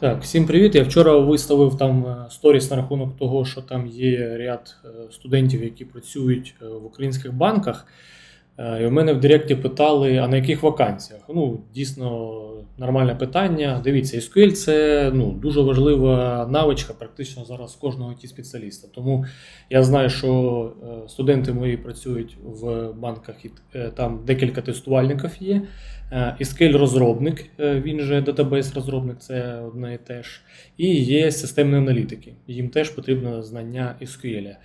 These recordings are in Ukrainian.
Так, всім привіт. Я вчора виставив там е, сторіс на рахунок того, що там є ряд е, студентів, які працюють е, в українських банках. Е, І у мене в Директі питали, а на яких вакансіях? Ну, дійсно, нормальне питання. Дивіться, SQL це ну, дуже важлива навичка практично зараз кожного it спеціаліста. Тому я знаю, що е, студенти мої працюють в банках, і е, там декілька тестувальників є. SQL розробник, він же database розробник, це одне і те ж. І є системні аналітики. Їм теж потрібно знання SQL.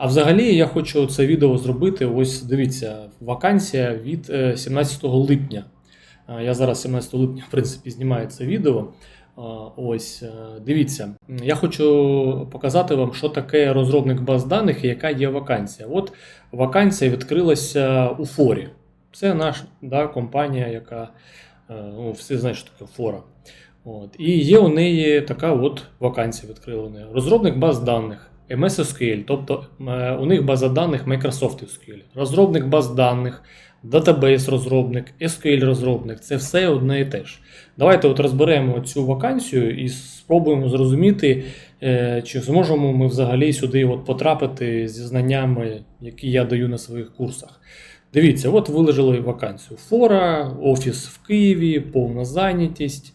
А взагалі я хочу це відео зробити. Ось дивіться, вакансія від е, 17 липня. Е, Я зараз 17 липня, в принципі, знімаю це відео. Ось, е, дивіться, я хочу показати вам, що таке розробник баз даних і яка є вакансія. От вакансія відкрилася у Форі. Це наша да, компанія, яка е, ну, всі знають, що таке Фора. От. І є у неї така от вакансія відкрила. Розробник баз даних. MS SQL, тобто е, у них база даних Microsoft SQL. Розробник баз даних, датабейс розробник, SQL розробник це все одне і те ж. Давайте от розберемо цю вакансію і спробуємо зрозуміти, е, чи зможемо ми взагалі сюди от потрапити зі знаннями, які я даю на своїх курсах. Дивіться, от виложили вакансію. Фора, офіс в Києві, повна зайнятість,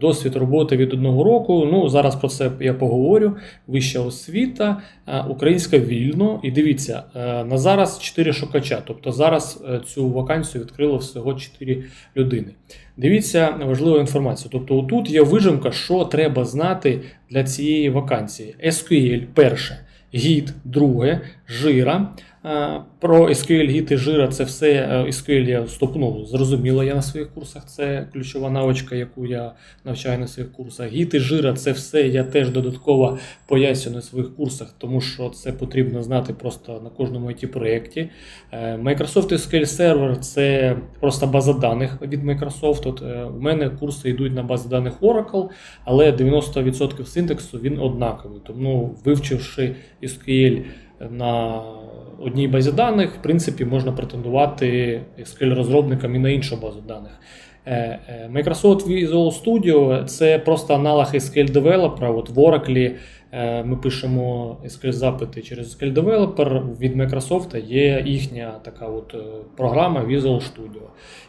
досвід роботи від одного року. Ну, зараз про це я поговорю. Вища освіта, е, українська вільно. І дивіться, е, на зараз 4 шукача. Тобто зараз е, цю вакансію відкрило всього 4 людини. Дивіться важливу інформацію. Тобто, тут є вижимка, що треба знати для цієї вакансії. SQL перше. Гід, друге, жира. Е, Про SQL, гід і жира це все е, SQL я стопну. Зрозуміло, я на своїх курсах. Це ключова навичка, яку я навчаю на своїх курсах. Гід і жира це все я теж додатково пояснюю на своїх курсах, тому що це потрібно знати просто на кожному it проєкті. Е, Microsoft SQL Server це просто база даних від Microsoft. От, у мене курси йдуть на базі даних Oracle, але 90% синтексу він однаковий. Тому вивчивши SQL на одній базі даних, в принципі, можна претендувати SQL-розробникам і на іншу базу даних. Е, е, Microsoft Visual Studio це просто аналог SQL Developer. От в Oracle ми пишемо SQL запити через SQL Developer. Від Microsoft є їхня така от е, програма Visual Studio.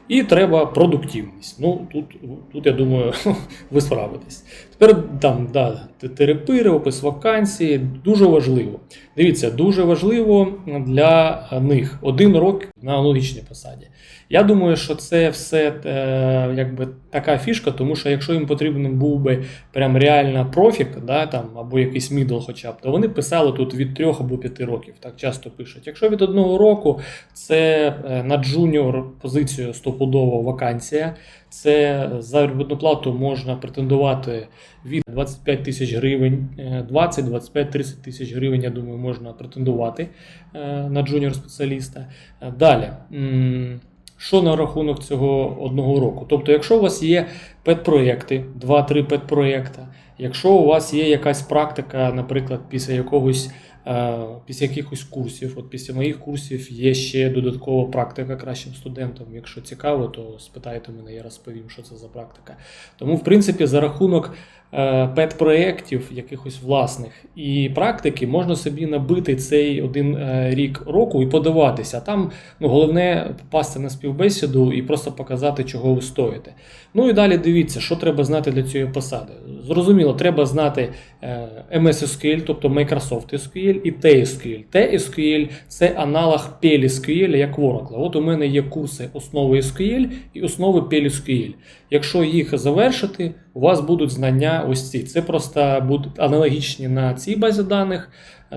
І треба продуктивність. Ну, тут, тут я думаю, ви справитесь. Тепер там да, терапири, опис вакансії. Дуже важливо. Дивіться, дуже важливо для них один рок на аналогічній посаді. Я думаю, що це все е, якби така фішка, тому що якщо їм потрібен був би прям реально профік, да, там, або якийсь мідл хоча б, то вони писали тут від 3 або 5 років, так часто пишуть. Якщо від одного року це е, на джуніор позицію стопудова вакансія, це за заробітну плату можна претендувати від 25 тисяч гривень, е, 20, 25, 30 тисяч гривень, я думаю, можна претендувати е, на джуніор спеціаліста. Е, Далі. Що на рахунок цього одного року? Тобто, якщо у вас є педпроєкти, 2-3 педпроєкта, якщо у вас є якась практика, наприклад, після якогось е, після якихось курсів, от після моїх курсів є ще додаткова практика кращим студентам. Якщо цікаво, то спитайте мене, я розповім, що це за практика. Тому, в принципі, за рахунок е, педпроєктів, якихось власних і практики, можна собі набити цей один е, рік року і подаватися. Там ну, головне попасти на співбесіду і просто показати, чого ви стоїте. Ну і далі дивіться, що треба знати для цієї посади. Зрозуміло, треба знати е, MS SQL, тобто Microsoft SQL і TSQL. TSQL – це аналог PLSQL, як в Oracle. От у мене є курси основи SQL і основи PLSQL. Якщо їх завершити, у вас будуть знання ось ці. Це просто будуть аналогічні на цій базі даних.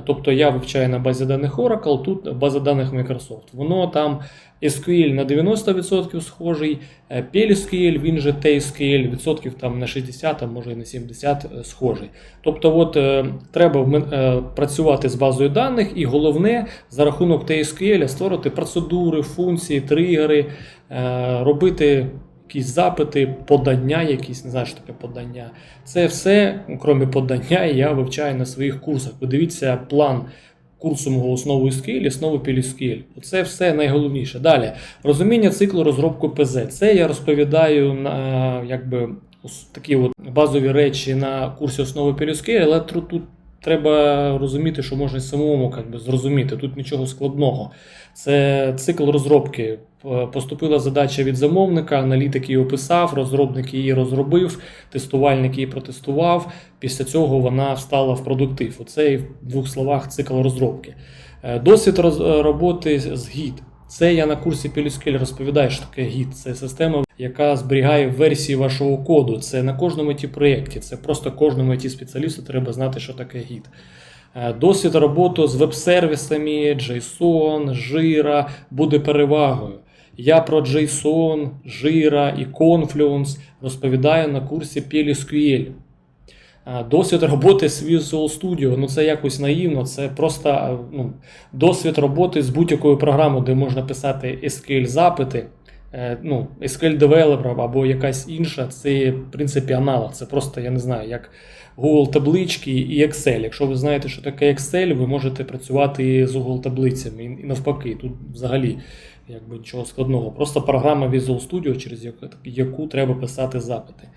Тобто я вивчаю на базі даних Oracle, тут база даних Microsoft. Воно там SQL на 90% схожий, е, PLSQL, він же TSQL, відсотків там на 60, а може і на 70 схожий. Тобто, от е, треба е, працювати з базою даних, і головне за рахунок TSQL створити процедури, функції, тригери, е, робити якісь запити, подання, якісь, не знаю, що таке подання. Це все, крім подання, я вивчаю на своїх курсах. Подивіться план курсу мого основу SQL, основи PLSQL. Це все найголовніше. Далі, розуміння циклу розробку ПЗ. Це я розповідаю на якби. такі от базові речі на курсі основи PLSQL, але тут треба розуміти, що можна самому как би, зрозуміти. Тут нічого складного. Це цикл розробки. П- Поступила задача від замовника, аналітик її описав, розробник її розробив, тестувальник її протестував. Після цього вона встала в продуктив. Оце в двох словах цикл розробки. Е, Досвід роз- роботи з гід. Це я на курсі PLSQL розповідаю, що таке гід. Це система, яка зберігає версії вашого коду. Це на кожному it проєкті. Це просто кожному it спеціалісту треба знати, що таке гід. Е, Досвід роботи з веб-сервісами, JSON, Jira буде перевагою. Я про JSON, Jira і Confluence розповідаю на курсі PLSQL. Досвід роботи з Visual Studio, ну це якось наївно, це просто ну, досвід роботи з будь-якою програмою, де можна писати SQL-запити, е, ну, SQL Developer або якась інша, це в принципі аналог. Це просто, я не знаю, як Google таблички і Excel. Якщо ви знаєте, що таке Excel, ви можете працювати з Google таблицями і навпаки. Тут взагалі якби нічого складного. Просто програма Visual Studio, через яку, яку треба писати запити.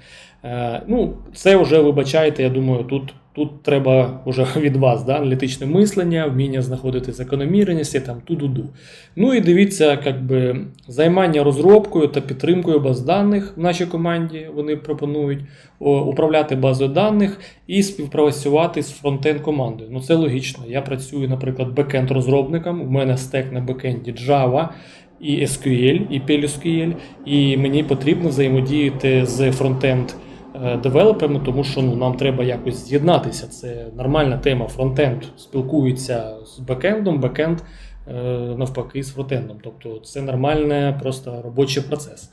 Е, ну, це вже вибачайте, я думаю, тут, тут треба вже від вас да, аналітичне мислення, вміння знаходити закономірності, там ту-ду-ду. Ну і дивіться, як би, займання розробкою та підтримкою баз даних в нашій команді вони пропонують управляти базою даних і співпрацювати з фронтенд командою. Ну це логічно. Я працюю, наприклад, бекенд розробником. У мене стек на бекенді Java. І SQL, і PLSQL, і мені потрібно взаємодіяти з фронтенд девелоперами, тому що ну, нам треба якось з'єднатися. Це нормальна тема. Фронтенд спілкується з бекендом, бекенд е, навпаки з фронтендом. Тобто це нормальний просто робочий процес.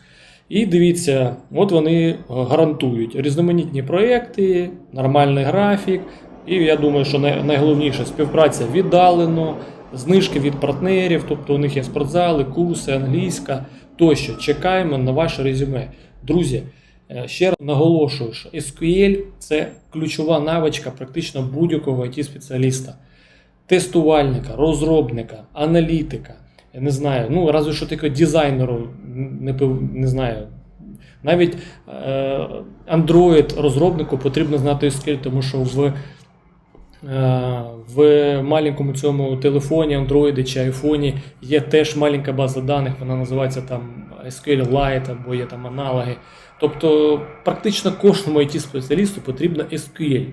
І дивіться, от вони гарантують різноманітні проекти, нормальний графік. І я думаю, що найголовніше співпраця віддалено, знижки від партнерів, тобто у них є спортзали, курси, англійська тощо. Чекаємо на ваше резюме. Друзі, е, ще раз наголошую, що SQL це ключова навичка практично будь-якого it спеціаліста тестувальника, розробника, аналітика. Я не знаю, ну разве що таке дизайнеру, не, не знаю. Навіть е, Android розробнику потрібно знати SQL, тому що в, е, в маленькому цьому телефоні, Android чи iPhone є теж маленька база даних, вона називається там SQL Lite або є там аналоги. Тобто практично кожному it спеціалісту потрібно SQL.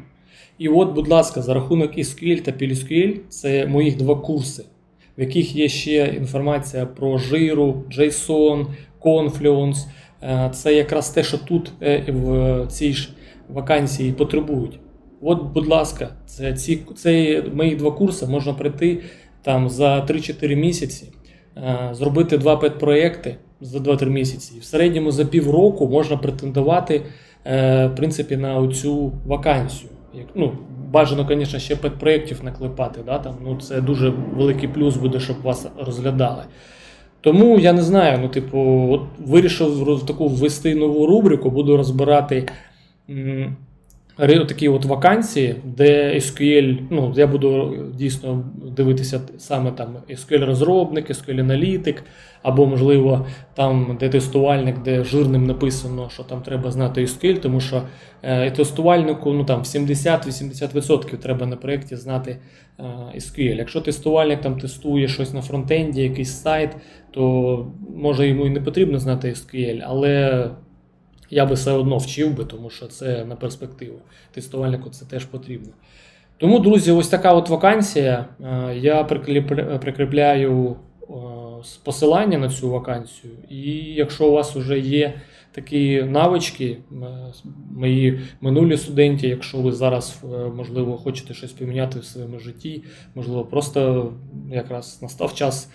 І от, будь ласка, за рахунок SQL та PLSQL це моїх два курси, в яких є ще інформація про жиру, JSON, Confluence. Е, Це якраз те, що тут е, в цій ж вакансії потребують. От, будь ласка, це, ці, це мої два курси можна прийти там за 3-4 місяці, е, зробити два педпроекти за 2-3 місяці. І в середньому за півроку можна претендувати е, в принципі, на цю вакансію. Ну, бажано, звісно, ще педпроєктів наклепати. Да, там, ну, це дуже великий плюс буде, щоб вас розглядали. Тому я не знаю, ну, типу, от вирішив таку ввести нову рубрику, буду розбирати такі от вакансії, де SQL, ну, я буду дійсно дивитися саме там SQL-розробник, SQL-аналітик, або, можливо, там, де тестувальник, де жирним написано, що там треба знати SQL, тому що е, тестувальнику ну, там, 70-80% треба на проєкті знати е, SQL. Якщо тестувальник там тестує щось на фронтенді, якийсь сайт, то може йому і не потрібно знати SQL, але я би все одно вчив би, тому що це на перспективу. Тестувальнику це теж потрібно. Тому, друзі, ось така от вакансія. Е, Я прикріп- прикріпляю е, посилання на цю вакансію. І якщо у вас вже є такі навички, е, мої минулі студенти, якщо ви зараз, можливо, хочете щось поміняти в своєму житті, можливо, просто якраз настав час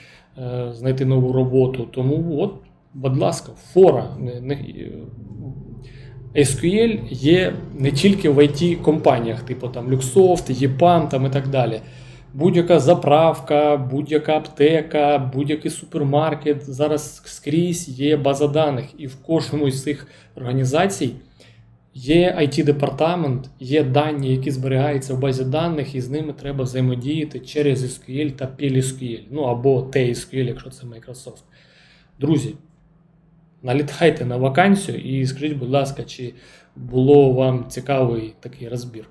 знайти нову роботу. Тому, от, будь ласка, фора. SQL є не тільки в it компаніях типу там Luxoft, EPAM там і так далі. Будь-яка заправка, будь-яка аптека, будь-який супермаркет. Зараз скрізь є база даних, і в кожному з цих організацій є IT-департамент, є дані, які зберігаються в базі даних, і з ними треба взаємодіяти через SQL та PLSQL, ну або TSQL, якщо це Microsoft. Друзі, налітайте на вакансію і скажіть, будь ласка, чи було вам цікавий такий розбір.